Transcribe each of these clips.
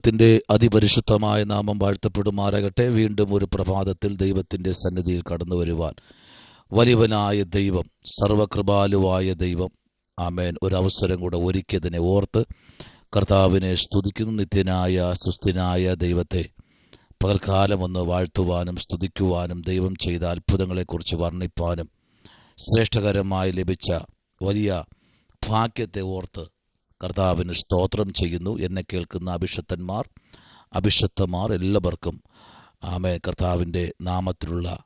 ദൈവത്തിന്റെ അതിപരിശുദ്ധമായ നാമം വാഴ്ത്തപ്പെടുമാറാകട്ടെ വീണ്ടും ഒരു പ്രഭാതത്തിൽ ദൈവത്തിന്റെ സന്നിധിയിൽ കടന്നു വരുവാൻ വലിവനായ ദൈവം സർവകൃപാലുവായ ദൈവം ആമേൻ. ഒരു അവസരം കൂടെ ഒരുക്കിയതിനെ ഓർത്ത് കർത്താവിനെ സ്തുതിക്കുന്നു. നിത്യനായ സുസ്ഥിനായ ദൈവത്തെ പകൽക്കാലം ഒന്ന് വാഴ്ത്തുവാനും സ്തുതിക്കുവാനും ദൈവം ചെയ്ത അത്ഭുതങ്ങളെക്കുറിച്ച് വർണിപ്പാനും ശ്രേഷ്ഠകരമായി ലഭിച്ച വലിയ ഭാഗ്യത്തെ ഓർത്ത് കർത്താവിന് സ്തോത്രം ചെയ്യുന്നു. എന്നെ കേൾക്കുന്ന അഭിഷത്തന്മാർ അഭിഷത്തമാർ എല്ലാവർക്കും ആമേ കർത്താവിന്റെ നാമത്തിലുള്ള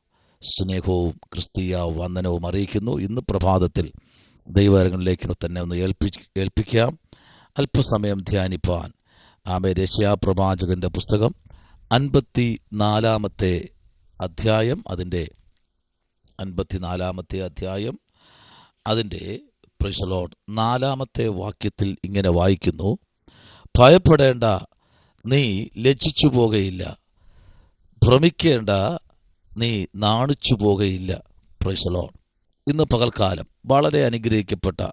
സ്നേഹവും ക്രിസ്തീയ വന്ദനവും അറിയിക്കുന്നു. ഇന്ന് പ്രഭാതത്തിൽ ദൈവകരങ്ങളിലേക്ക് തന്നെ ഒന്ന് ഏൽപ്പി ഏൽപ്പിക്കാം. അല്പസമയം ധ്യാനിപ്പാൻ. ആമേ രശ്യാപ്രവാചകന്റെ പുസ്തകം അൻപത്തി നാലാമത്തെ അധ്യായം. അതിന്റെ അൻപത്തിനാലാമത്തെ അധ്യായം. അതിന്റെ പ്രൈസലോഡ് നാലാമത്തെ വാക്യത്തിൽ ഇങ്ങനെ വായിക്കുന്നു. ഭയപ്പെടേണ്ട നീ ലജ്ജിച്ചു പോകയില്ല. ഭ്രമിക്കേണ്ട നീ നാണിച്ചു പോകയില്ല. പ്രൈസലോഡ് ഇന്ന് പകൽക്കാലം വളരെ അനുഗ്രഹിക്കപ്പെട്ട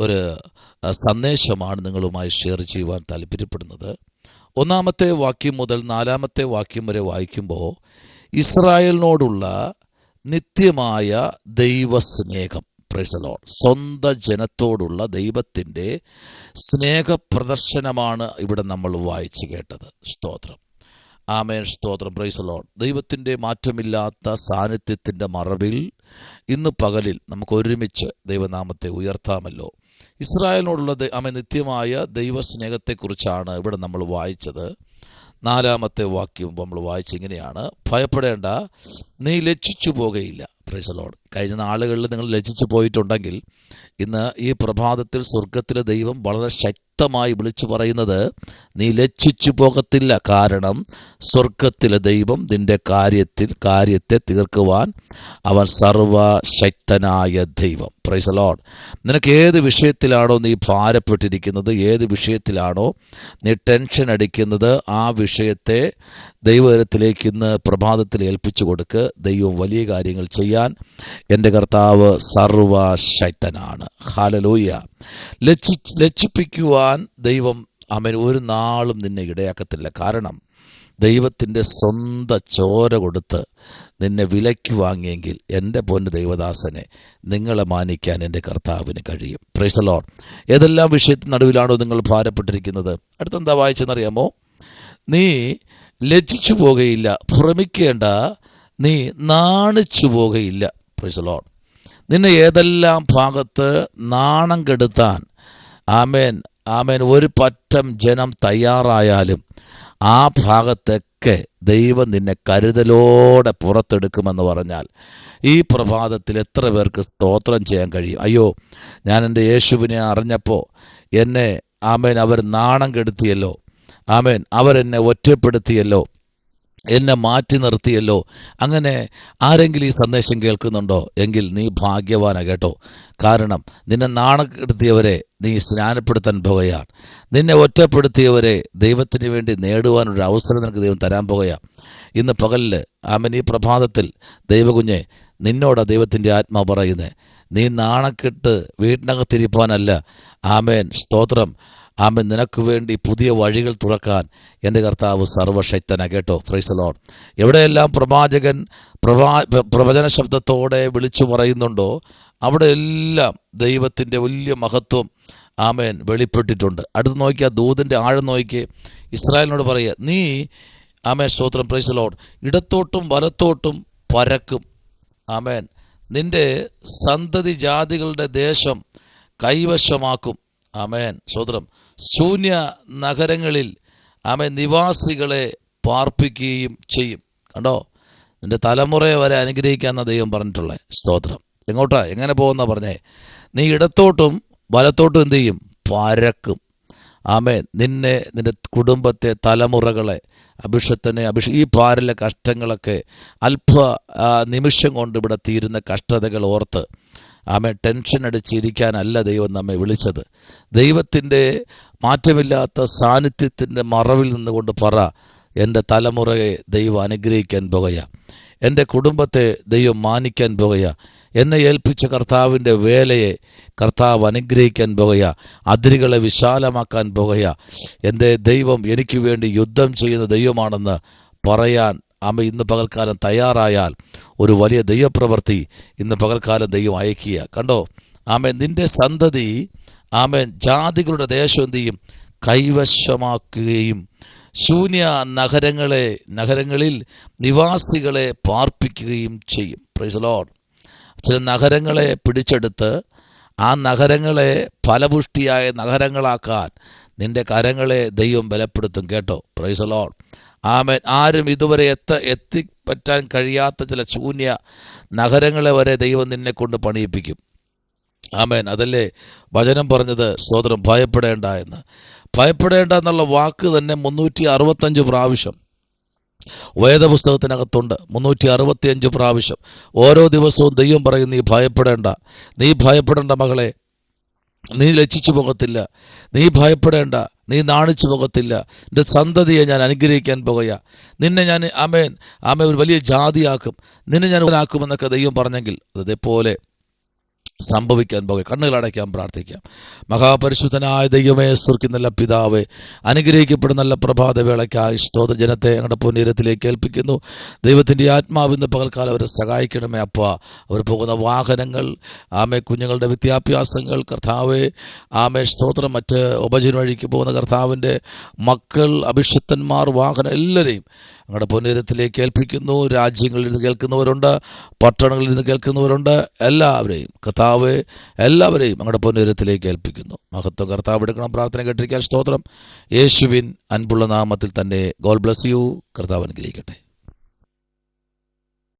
ഒരു സന്ദേശമാണ് നിങ്ങളുമായി ഷെയർ ചെയ്യുവാൻ താല്പര്യപ്പെടുന്നത്. ഒന്നാമത്തെ വാക്യം മുതൽ നാലാമത്തെ വാക്യം വരെ വായിക്കുമ്പോൾ ഇസ്രായേലിനോടുള്ള നിത്യമായ ദൈവസ്നേഹം. പ്രൈസലോൺ സ്വന്തം ജനത്തോടുള്ള ദൈവത്തിന്റെ സ്നേഹപ്രദർശനമാണ് ഇവിടെ നമ്മൾ വായിച്ചു കേട്ടത്. സ്തോത്രം. ആമേൻ സ്തോത്രം. പ്രൈസലോൺ ദൈവത്തിന്റെ മാറ്റമില്ലാത്ത സാന്നിധ്യത്തിന്റെ മറവിൽ ഇന്ന് പകലിൽ നമുക്ക് ഒരുമിച്ച് ദൈവനാമത്തെ ഉയർത്താമല്ലോ. ഇസ്രായേലിനോടുള്ള ആമേൻ നിത്യമായ ദൈവസ്നേഹത്തെക്കുറിച്ചാണ് ഇവിടെ നമ്മൾ വായിച്ചത്. നാലാമത്തെ വാക്യം നമ്മൾ വായിച്ചിങ്ങനെയാണ് ഭയപ്പെടേണ്ട നീ ലജ്ജിച്ചു പോകുകയില്ല പ്രൈസലോട് കഴിഞ്ഞ നാളുകളിൽ നിങ്ങൾ ലജിച്ചു പോയിട്ടുണ്ടെങ്കിൽ ഇന്ന് ഈ പ്രഭാതത്തിൽ സ്വർഗത്തിലെ ദൈവം വളരെ ശക്തമായി വിളിച്ചു പറയുന്നത് നീ ലജ്ജിച്ചു പോകത്തില്ല. കാരണം സ്വർഗത്തിലെ ദൈവം നിന്റെ കാര്യത്തിൽ കാര്യത്തെ തീർക്കുവാൻ അവൻ സർവശക്തനായ ദൈവം. പ്രൈസ് പ്രൈസലോഡ് നിനക്ക് ഏത് വിഷയത്തിലാണോ നീ ഭാരപ്പെട്ടിരിക്കുന്നത് ഏത് വിഷയത്തിലാണോ നീ ടെൻഷൻ അടിക്കുന്നത് ആ വിഷയത്തെ ദൈവകരത്തിലേക്ക് ഇന്ന് പ്രഭാതത്തിൽ ഏൽപ്പിച്ചു കൊടുക്ക്. ദൈവം വലിയ കാര്യങ്ങൾ ചെയ്യാൻ എന്റെ കർത്താവ് സർവശക്തനാണ് ഹാലലൂയ ലക്ഷി ലക്ഷിപ്പിക്കുവാൻ ദൈവം അവൻ ഒരു നാളും നിന്നെ ഇടയാക്കത്തില്ല. കാരണം ദൈവത്തിന്റെ സ്വന്തം ചോര കൊടുത്ത് നിന്നെ വിലയ്ക്ക് വാങ്ങിയെങ്കിൽ എന്റെ പൊന്ന് ദൈവദാസനെ നിങ്ങളെ മാനിക്കാൻ എന്റെ കർത്താവിന് കഴിയും. പ്രൈസലോൺ ഏതെല്ലാം വിഷയത്തിന് നടുവിലാണോ നിങ്ങൾ ഭാരപ്പെട്ടിരിക്കുന്നത്? അടുത്തെന്താ വായിച്ചെന്നറിയാമോ? നീ ലജ്ജിച്ചു പോകുകയില്ല ഭ്രമിക്കേണ്ട. നീ നാണിച്ചു പോകുകയില്ല പ്രൈസലോൺ നിന്നെ ഏതെല്ലാം ഭാഗത്ത് നാണം കെടുത്താൻ ആമേൻ ആമേൻ ഒരു പറ്റം ജനം തയ്യാറായാലും ആ ഭാഗത്തൊക്കെ ദൈവം നിന്നെ കരുതലോടെ പുറത്തെടുക്കുമെന്ന് പറഞ്ഞാൽ ഈ പ്രഭാതത്തിൽ എത്ര പേർക്ക് സ്തോത്രം ചെയ്യാൻ കഴിയും? അയ്യോ ഞാൻ എന്റെ യേശുവിനെ അറിഞ്ഞപ്പോൾ എന്നെ ആമേൻ അവർ നാണം കെടുത്തിയല്ലോ. ആമേൻ അവരെന്നെ ഒറ്റപ്പെടുത്തിയല്ലോ. എന്നെ മാറ്റി നിർത്തിയല്ലോ. അങ്ങനെ ആരെങ്കിലും ഈ സന്ദേശം കേൾക്കുന്നുണ്ടോ? എങ്കിൽ നീ ഭാഗ്യവാന കേട്ടോ. കാരണം നിന്നെ നാണക്കെടുത്തിയവരെ നീ സ്നാനപ്പെടുത്താൻ പോകുകയാണ് നിന്നെ ഒറ്റപ്പെടുത്തിയവരെ ദൈവത്തിന് വേണ്ടി നേടുവാനൊരു അവസരം നിനക്ക് ദൈവം തരാൻ പോകുകയാണ് ഇന്ന് പകലിൽ ആമൻ ഈ പ്രഭാതത്തിൽ ദൈവകുഞ്ഞെ നിന്നോടാ ദൈവത്തിന്റെ ആത്മാ പറയുന്നത് നീ നാണക്കെട്ട് വീട്ടിനകത്തിരിപ്പാനല്ല ആമേൻ സ്തോത്രം. ആമൻ നിനക്ക് വേണ്ടി പുതിയ വഴികൾ തുറക്കാൻ എന്റെ കർത്താവ് സർവശക്തന. കേട്ടോ? ഫ്രൈസലോൺ എവിടെയെല്ലാം പ്രവാചകൻ പ്രവാ പ്രവചന ശബ്ദത്തോടെ വിളിച്ചു പറയുന്നുണ്ടോ അവിടെയെല്ലാം ദൈവത്തിന്റെ വലിയ മഹത്വം ആമേൻ വെളിപ്പെട്ടിട്ടുണ്ട്. അടുത്ത് നോക്കിയാൽ ദൂതിന്റെ ആഴം നോക്കി ഇസ്രായേലിനോട് പറയുക നീ ആമേൻ സ്തോത്രം പ്രൈസലോൺ ഇടത്തോട്ടും വലത്തോട്ടും പരക്കും. ആമേൻ. നിന്റെ സന്തതി ജാതികളുടെ ദേശം കൈവശമാക്കും. ആമേൻ. സ്വതന്ത്രം ശൂന്യ നഗരങ്ങളിൽ ആമേൻ നിവാസികളെ പാർപ്പിക്കുകയും ചെയ്യും. കണ്ടോ? നിന്റെ തലമുറയെ വരെ അനുഗ്രഹിക്കാൻ ദൈവം പറഞ്ഞിട്ടുള്ളത് സ്തോത്രം. എങ്ങോട്ടാ? എങ്ങനെ പോകുന്ന പറഞ്ഞേ? നീ ഇടത്തോട്ടും വലത്തോട്ടും എന്തു ചെയ്യും? പരക്കും. ആമേ നിന്നെ നിന്റെ കുടുംബത്തെ തലമുറകളെ അഭിഷത്തനെ അഭിഷ ഈ പാരിലെ കഷ്ടങ്ങളൊക്കെ അല്പ നിമിഷം കൊണ്ട് ഇവിടെ തീരുന്ന കഷ്ടതകൾ ഓർത്ത് ആമേ ടെൻഷൻ അടിച്ചിരിക്കാനല്ല ദൈവം നമ്മെ വിളിച്ചത്. ദൈവത്തിന്റെ മാറ്റമില്ലാത്ത സാന്നിധ്യത്തിന്റെ മറവിൽ നിന്നുകൊണ്ട് പറ എന്റെ തലമുറയെ ദൈവം അനുഗ്രഹിക്കാൻ പോകുക. എന്റെ കുടുംബത്തെ ദൈവം മാനിക്കാൻ പോകുക. എന്നെ ഏൽപ്പിച്ച കർത്താവിന്റെ വേലയെ കർത്താവ് അനുഗ്രഹിക്കാൻ പോകുക. അതിരുകളെ വിശാലമാക്കാൻ പോകുക. എന്റെ ദൈവം എനിക്ക് വേണ്ടി യുദ്ധം ചെയ്യുന്ന ദൈവമാണെന്ന് പറയാൻ അമ്മ ഇന്ന് പകൽക്കാലം തയ്യാറായാൽ ഒരു വലിയ ദൈവപ്രവൃത്തി ഇന്ന് പകൽക്കാലം ദൈവം അയക്കുക കണ്ടോ? ആമ നിന്റെ സന്തതി ആമ ജാതികളുടെ ദേശം എന്ത് ചെയ്യും? കൈവശമാക്കുകയും ശൂന്യ നഗരങ്ങളെ നഗരങ്ങളിൽ നിവാസികളെ പാർപ്പിക്കുകയും ചെയ്യും. പ്രൈസ് ലോഡ് ചില നഗരങ്ങളെ പിടിച്ചെടുത്ത് ആ നഗരങ്ങളെ ഫലപുഷ്ടിയായ നഗരങ്ങളാക്കാൻ നിന്റെ കരങ്ങളെ ദൈവം ബലപ്പെടുത്തും. കേട്ടോ? പ്രൈസ് ലോഡ് ആമേൻ. ആരും ഇതുവരെ എത്ത എത്തിപ്പറ്റാൻ കഴിയാത്ത ചില ശൂന്യ നഗരങ്ങളെ വരെ ദൈവം നിന്നെ കൊണ്ട് പണിയിപ്പിക്കും. ആമേൻ. അതല്ലേ വചനം പറഞ്ഞത്? സ്തോത്രം ഭയപ്പെടേണ്ട എന്ന്. ഭയപ്പെടേണ്ട എന്നുള്ള വാക്ക് തന്നെ മുന്നൂറ്റി അറുപത്തഞ്ച് പ്രാവശ്യം വേദപുസ്തകത്തിനകത്തുണ്ട്. മുന്നൂറ്റി അറുപത്തിയഞ്ച് പ്രാവശ്യം. ഓരോ ദിവസവും ദൈവം പറയും നീ ഭയപ്പെടേണ്ട. നീ ഭയപ്പെടേണ്ട മകളെ. നീ ലജ്ജിച്ചു പോകത്തില്ല. നീ ഭയപ്പെടേണ്ട. നീ നാണിച്ചു പോകത്തില്ല. എന്റെ സന്തതിയെ ഞാൻ അനുഗ്രഹിക്കാൻ പോകുക. നിന്നെ ഞാൻ ആമേൻ. ആമേ ഒരു വലിയ ജാതിയാക്കും. നിന്നെ ഞാൻ ആക്കുമെന്നൊക്കെ ദൈവം പറഞ്ഞെങ്കിൽ അതേപോലെ സംഭവിക്കാൻ പോകുക കണ്ണുകൾ അടയ്ക്കാൻ പ്രാർത്ഥിക്കാം മഹാപരിശുദ്ധനായ ദൈവമേ സുർക്കുന്നല്ല പിതാവേ അനുഗ്രഹിക്കപ്പെടുന്ന നല്ല പ്രഭാതവേളയ്ക്കായി സ്തോത്ര. ജനത്തെ ഞങ്ങളുടെ പുനീരത്തിലേക്ക് ഏൽപ്പിക്കുന്നു. ദൈവത്തിന്റെ ആത്മാവിന്ന് പകൽക്കാലം അവരെ സഹായിക്കണമേ അപ്പ. അവർ പോകുന്ന വാഹനങ്ങൾ ആമെ കുഞ്ഞുങ്ങളുടെ വിദ്യാഭ്യാസങ്ങൾ കർത്താവ് ആമെ സ്തോത്രം. മറ്റ് ഉപജന വഴിക്ക് പോകുന്ന കർത്താവിന്റെ മക്കൾ അഭിഷിക്തന്മാർ വാഹനം എല്ലാവരെയും ഞങ്ങളുടെ പുനീരത്തിലേക്ക് ഏൽപ്പിക്കുന്നു. രാജ്യങ്ങളിൽ നിന്ന് കേൾക്കുന്നവരുണ്ട് പട്ടണങ്ങളിൽ നിന്ന് കേൾക്കുന്നവരുണ്ട് എല്ലാവരെയും. കർത്താവ് എല്ലാവരെയും ഞങ്ങളുടെ പൊന്നുരത്തിലേക്ക് ഏൽപ്പിക്കുന്നു. മഹത്വം കർത്താവ് എടുക്കണം പ്രാർത്ഥന കേട്ടിരിക്കാൻ സ്തോത്രം. യേശുവിൻ അൻപുള്ള നാമത്തിൽ തന്നെ ഗോൾ ബ്ലസ് യു. കർത്താവ് അനുഗ്രഹിക്കട്ടെ.